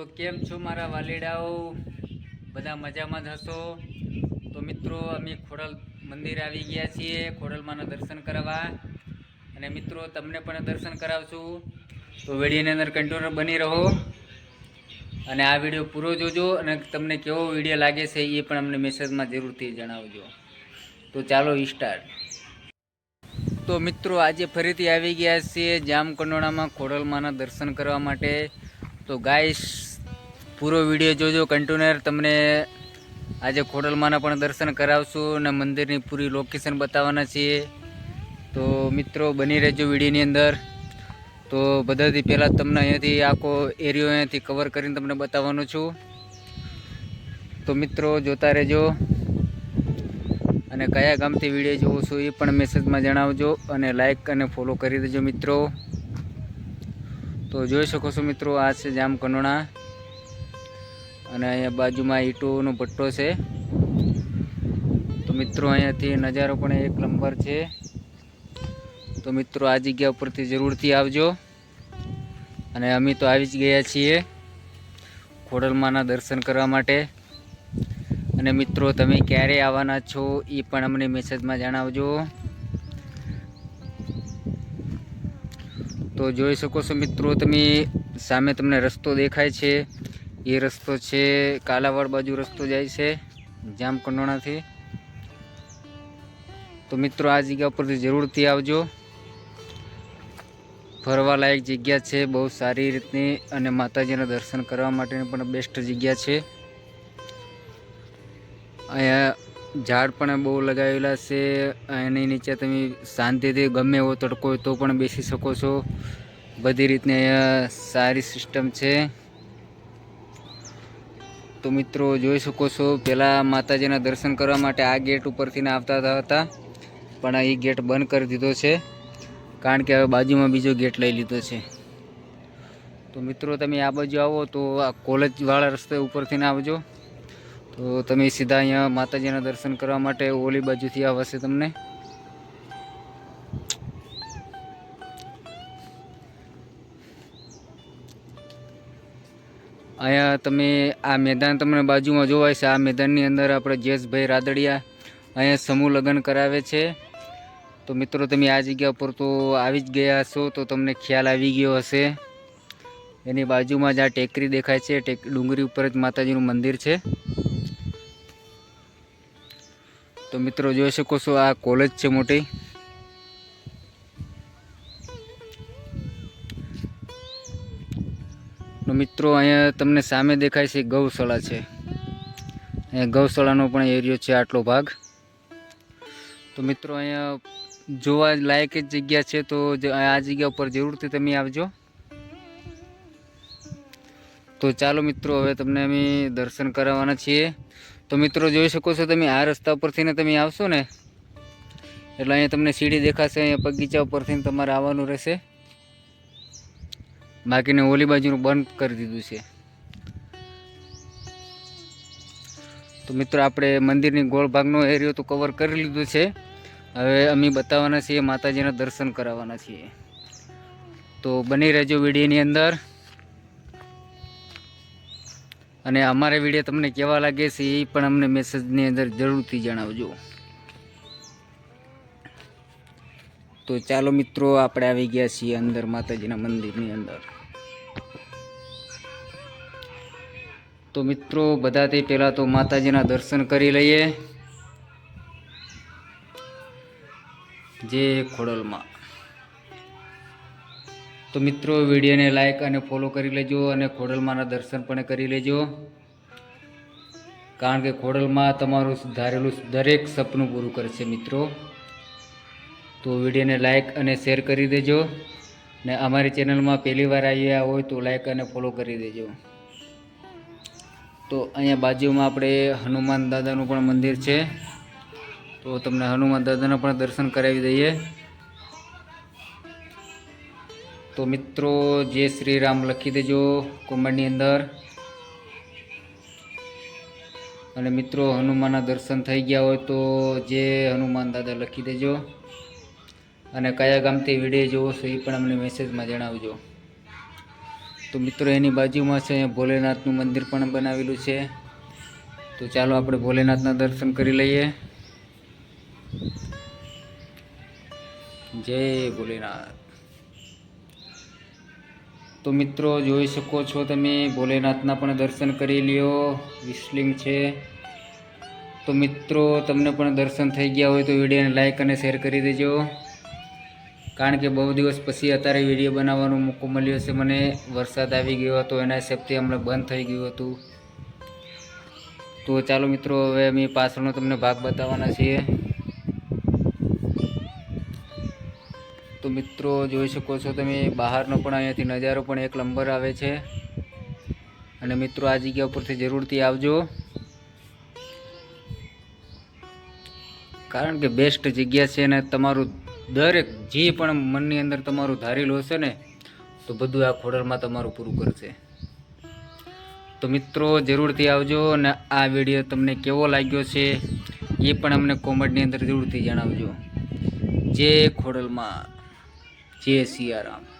તો કેમ છો મારા વાલીડાઓ? બધા મજામાં જ હશો? તો મિત્રો, અમે ખોડલ મંદિર આવી ગયા છીએ, ખોડલમાંના દર્શન કરવા. અને મિત્રો, તમને પણ દર્શન કરાવશું. તો વિડીયોની અંદર કન્ટિન્યુ બની રહો. અને આ વીડિયો પૂરો જોજો અને તમને કેવો વીડિયો લાગે છે એ પણ અમને મેસેજમાં જરૂરથી જણાવજો. તો ચાલો સ્ટાર્ટ તો મિત્રો, આજે ફરીથી આવી ગયા છીએ જામકંડોળામાં ખોડલમાના દર્શન કરવા માટે. તો ગાઈસ પૂરો વીડિયો જોજો કન્ટિન્યુઅર તમને આજે ખોડલમાના પણ દર્શન કરાવશું અને મંદિરની પૂરી લોકેશન બતાવવાના છીએ. તો મિત્રો, બની રહેજો વિડીયોની અંદર. તો બધાથી પહેલાં તમને અહીંયાથી આખો એરિયો અહીંયાથી કવર કરીને તમને બતાવવાનો છું. તો મિત્રો, જોતા રહેજો. અને કયા ગામથી વીડિયો જોવો છો એ પણ મેસેજમાં જણાવજો અને લાઇક અને ફોલો કરી દેજો મિત્રો. તો જોઈ શકો છો મિત્રો, આ છે જામ કનોણા અને અહીંયા બાજુમાં ઈંટોનો ભટ્ટો છે. તો મિત્રો, અહીંયાથી નજારો પણ એક નંબર છે. તો મિત્રો, આ જગ્યા ઉપરથી જરૂરથી આવજો. અને અમે તો આવી જ ગયા છીએ ખોડલમાના દર્શન કરવા માટે. અને મિત્રો, તમે ક્યારે આવવાના છો એ પણ અમને મેસેજમાં જણાવજો. તો જોઈ શકો છો મિત્રો, તમે સામે તમને રસ્તો દેખાય છે. એ રસ્તો છે, કાલાવાડ બાજુ રસ્તો જાય છે જામકંડોણાથી તો મિત્રો, આ જગ્યા ઉપરથી જરૂરથી આવજો. ફરવા લાયક જગ્યા છે, બહુ સારી રીતની, અને માતાજીના દર્શન કરવા માટેની પણ બેસ્ટ જગ્યા છે. અહીંયા ઝાડ પણ બહુ લગાવેલા છે, એની નીચે તમે શાંતિથી ગમે એવો તડકો હોય તો પણ બેસી શકો છો. બધી રીતની અહીંયા સારી સિસ્ટમ છે. તો મિત્રો જોઈ શકો છો પહેલાં માતાજીના દર્શન કરવા માટે આ ગેટ ઉપરથી આવતા હતા. પણ એ ગેટ બંધ કરી દીધો છે, કારણ કે હવે બાજુમાં બીજો ગેટ લઈ લીધો છે. તો મિત્રો તમે આ બાજુ આવો તો આ કોલેજવાળા રસ્તે ઉપરથી આવજો. તો તમે સીધા અહીંયા માતાજીના દર્શન કરવા માટે ઓલી બાજુથી આવશે તમને. અહીંયા તમે આ મેદાન તમને બાજુમાં જોવાય છે. આ મેદાનની અંદર આપણે જયેશભાઈ રાદડિયા અહીંયા સમૂહ લગ્ન કરાવે છે. તો મિત્રો, તમે આ જગ્યા પર તો આવી જ ગયા છો તો તમને ખ્યાલ આવી ગયો હશે. એની બાજુમાં જ આ ટેકરી દેખાય છે. ટેક, ડુંગરી ઉપર જ માતાજીનું મંદિર છે. તો મિત્રો, જોઈ શકો છો, આ કોલેજ છે મોટી. મિત્રો, અહીંયા તમને સામે દેખાય છે ગૌશાળા છે. અહીંયા ગૌશાળાનો પણ એરિયો છે આટલો ભાગ. તો મિત્રો, અહીંયા જોવા લાયક જ જગ્યા છે, તો આ જગ્યા ઉપર જરૂરથી તમે આવજો. તો ચાલો મિત્રો, હવે તમને અમે દર્શન કરાવવાના છીએ. તો મિત્રો, જોઈ શકો છો તમે, આ રસ્તા ઉપરથી ને તમે આવશો ને? એટલે અહીંયા તમને સીડી દેખાશે, અહીંયા બગીચા ઉપરથી તમારે આવવાનું રહેશે. બાકીને ઓલી બાજુનું બંધ કરી દીધું છે. તો મિત્રો, આપણે મંદિરની ગોળ ભાગનો એરિયો તો કવર કરી લીધો છે. હવે અમે બતાવવાના છીએ, માતાજીના દર્શન કરાવવાના છીએ. તો બની રહેજો વિડીયોની અંદર. અને અમારા વીડિયો તમને કેવા લાગે છે એ પણ અમને મેસેજની અંદર જરૂરથી જણાવજો. તો ચાલો મિત્રો, આપણે આવી ગયા છીએ અંદર માતાજીના મંદિરની અંદર. તો મિત્રો, બધાથી પહેલાં તો માતાજીના દર્શન કરી લઈએ. જે ખોડલમાં. તો મિત્રો, વિડીયોને લાઈક અને ફોલો કરી લેજો અને ખોડલમાંના દર્શન પણ કરી લેજો. કારણ કે ખોડલમાં તમારું ધારેલું દરેક સપનું પૂરું કરશે મિત્રો. તો વિડીયોને લાઇક અને શેર કરી દેજો. ને અમારી ચેનલમાં પહેલી વાર આવ્યા હોય તો લાઇક અને ફોલો કરી દેજો. તો અહીંયા બાજુમાં આપણે હનુમાન દાદાનું પણ મંદિર છે. તો તમને હનુમાન દાદાના પણ દર્શન કરાવી દઈએ. તો મિત્રો, જય શ્રી રામ લખી દેજો કોમેન્ટની અંદર. અને મિત્રો, હનુમાનના દર્શન થઈ ગયા હોય તો જે હનુમાન દાદા લખી દેજો. અને કયા ગામથી વીડિયો જોવો છો એ પણ અમને મેસેજમાં જણાવજો. તો મિત્રો, એની બાજુમાં છે, ભોલેનાથનું મંદિર પણ બનાવેલું છે. તો ચાલો આપણે ભોલેનાથના દર્શન કરી લઈએ. જય ભોલેનાથ. તો મિત્રો, જોઈ શકો છો તમે, ભોલેનાથના પણ દર્શન કરી લ્યો. વિશલિંગ છે. તો મિત્રો, તમને પણ દર્શન થઈ ગયા હોય તો વિડીયોને લાઈક અને શેર કરી દેજો. કારણ કે બહુ દિવસ પછી અત્યારે વીડિયો બનાવવાનો મોકો મળ્યો છે. મને વરસાદ આવી ગયો હતો, એના હિસાબથી હમણાં બંધ થઈ ગયું હતું. તો ચાલો મિત્રો, હવે અમે પાછળનો તમને ભાગ બતાવવાના છીએ. તો મિત્રો, જોઈ શકો છો તમે, બહારનો પણ અહીંયાથી નજારો પણ એક નંબર આવે છે. અને મિત્રો, આ જગ્યા ઉપરથી જરૂરથી આવજો. કારણ કે બેસ્ટ જગ્યા છે અને તમારું દરેક જે પણ મનની અંદર તમારું ધારેલું હશે ને, તો બધું આ ખોડલમાં તમારું પૂરું કરશે. તો મિત્રો, જરૂરથી આવજો અને આ વીડિયો તમને કેવો લાગ્યો છે, એ પણ અમને કોમેન્ટની અંદર જરૂરથી જણાવજો. જય ખોડલમાં. જય સિયારામ.